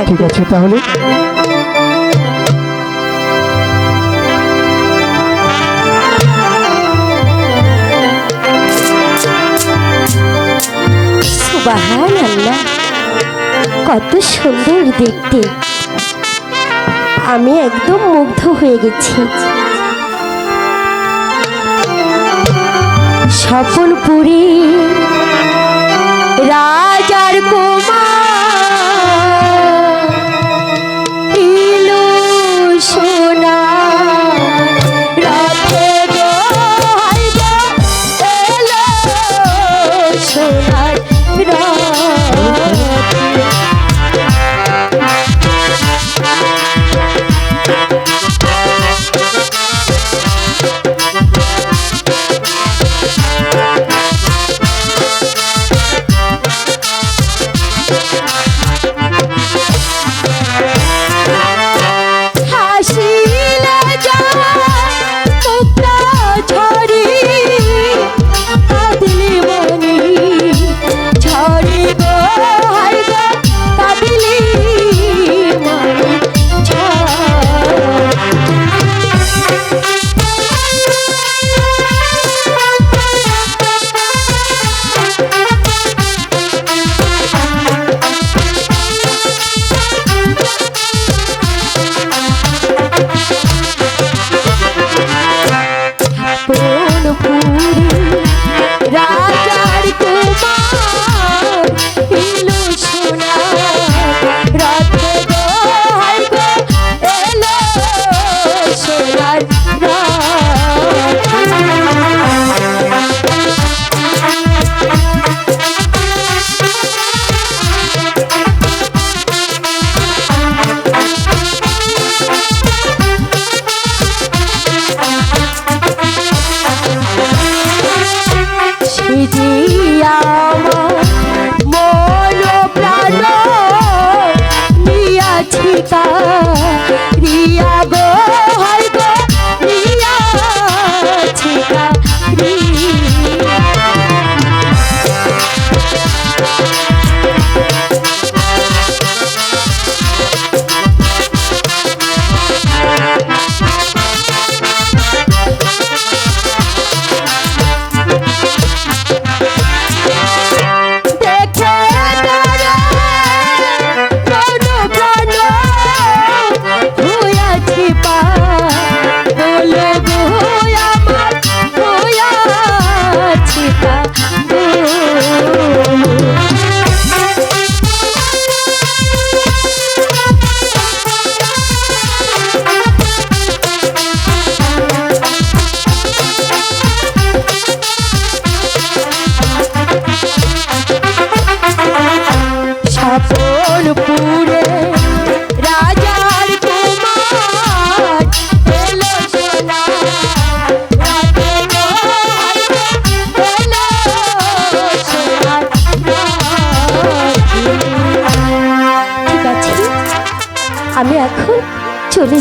থাকবে ঠিক আছে, তাহলে। কত সুন্দর দেখতে। আমি একদম মুগ্ধ হয়ে গেছি। স্বপনপুরী রাজার কুমার নিয়াছি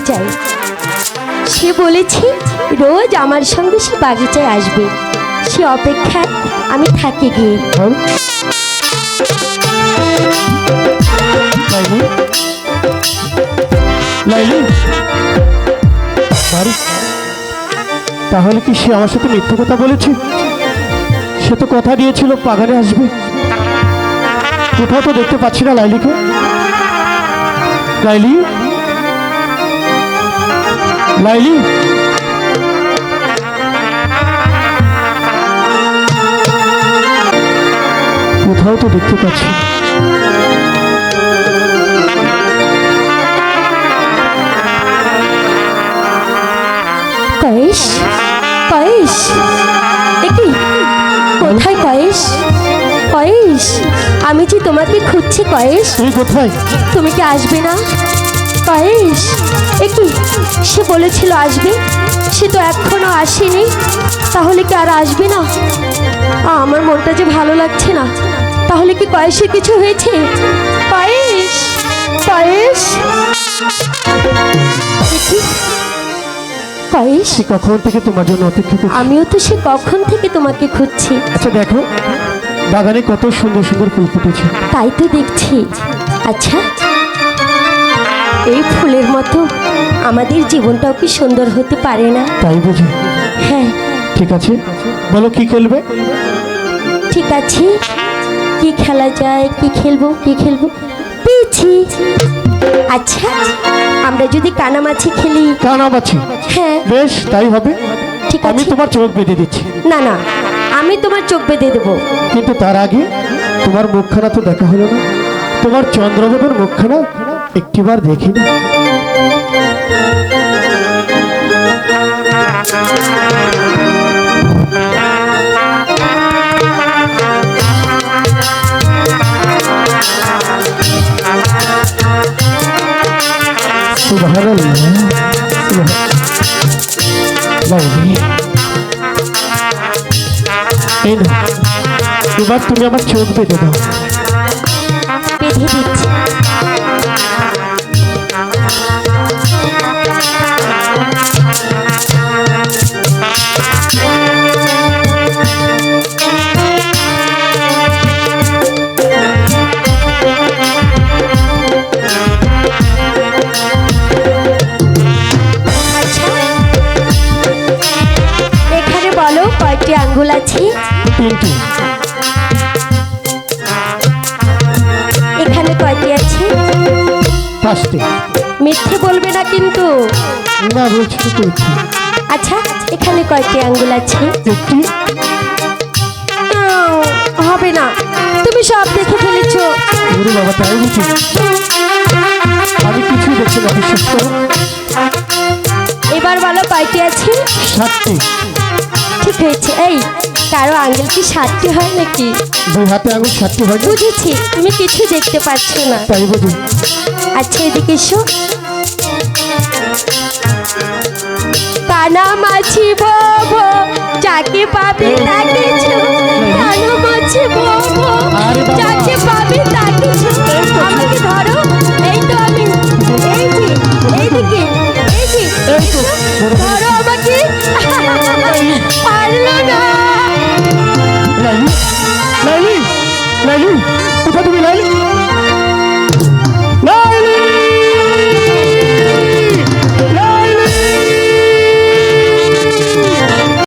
যাই। সে বলেছে, রোজ আমার সঙ্গে সে বাগিচায় আসবে। সে অপেক্ষায় আমি থাকি গিয়ে। তাহলে কি সে আমার সাথে মিথ্যে কথা বলেছে? সে তো কথা দিয়েছিল, বাগানে আসবে। কোথাও তো দেখতে পাচ্ছি না লাইলিকে। লাইলি? লাইলি কোথাও তো দেখতে পাচ্ছি। না। কয়েস কয়েস দেখি কোথায় কয়েস কয়েস আমি যে তোমাকে খুঁজছি কয়েস তুমি কোথায়? তুমি কি আসবে না? একই সে বলেছিল আসবে? সে তো এখনও আসেনি। তাহলে কি আর আসবে না? আমার মনটা যে ভালো লাগছে না। তাহলে কি কয়েসের কিছু হয়েছে? কয়েস কয়েস কয়েস সে কখন থেকে তোমার জন্য অপেক্ষা করছি? আমিও তো সে কখন থেকে তোমাকে খুঁজছি। আচ্ছা দেখো। বাগানে কত সুন্দর সুন্দর ফুল ফুটেছে। তাই তো দেখছি। আচ্ছা এই ফুলের মতো আমাদের জীবনটাও কি সুন্দর হতে পারে না? তাই বুঝি? হ্যাঁ। ঠিক আছে। বলো কি খেলবে? ঠিক আছে। কি খেলা যায় কি খেলব কি খেলব? পেয়েছি। আচ্ছা আমরা যদি কানামাছি খেলি? কানামাছি? হ্যাঁ। বেশ তাই হবে। ঠিক আমি তোমার চোখ বেঁধে দিচ্ছি। না না আমি তোমার চোখ বেঁধে দেবো। কিন্তু তার আগে তোমার মুখখানা তো দেখা হলো না। তোমার চন্দ্রদেবের মুখখানা একটিবার দেখি না সুবহানাল্লাহ সুবহান- বাউরি। এই নাও, এবার তুমি আমার চোখ বেঁধে দাও বেঁধে দিচ্ছি তিনটি এখানে কয়টি আছে? পাঁচটি মিথ্যে বলবে না কিন্তু। না বলছি তো আচ্ছা এখানে কয়টি আঙ্গুল আছে। একটি। হবে না। তুমি সব দেখে ফেলেছো। ওরে বাবা তাই বুঝি আমি কিছুই দেখছি না বিশ্বাস করো। এবার বলো কয়টি আছে? সাতটি। ঠিক হয়েছে এই। কারও আঙ্গুল কি সাতটি হয় নাকি? দুই হাতে আঙুল সাতটি হয় বুঝেছি তুমি কিছু দেখতে পাচ্ছ না। তাই বুঝি আচ্ছা এদিকে এসো। কানা মাছি ভোভো যাকে পাবে তাকে 来人